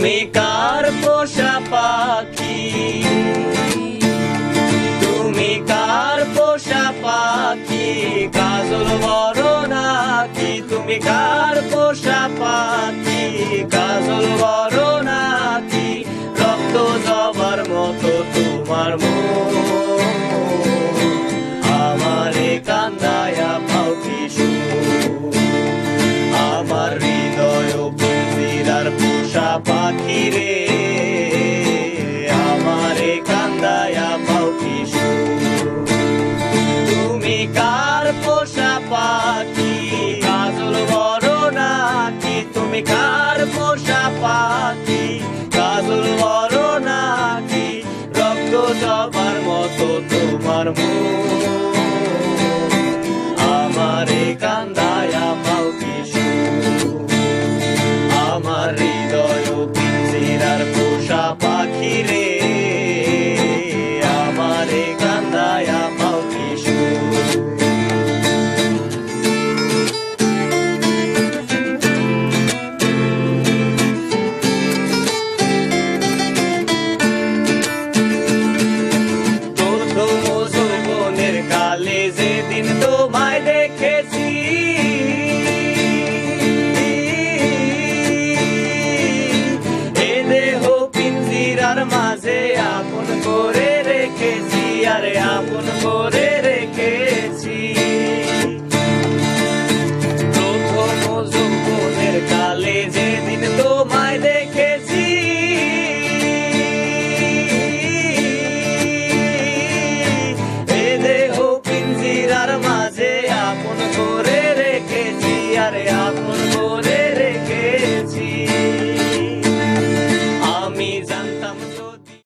তুমি কার পোষা পাখি? তুমি কার পোষা পাখি? কাজল বড় নাকি? তুমি কার পোষা পাখি? কাজল বড় নাকি? রক্ত জবার মতো তোমার মন। পাখি রে। আমারে কান্দায়া কিশু তুমি কার পোষা পাখি? কাজল বড় নাকি? তুমি কার পোষা পাখি? কাজল বড় নাকি? রক্ত জবার মতো তোমার মুখ রে আমারে কান্দায়া পাও কিশু প্রথম যৌবনের কালে যেদিন তোমায় দেখে por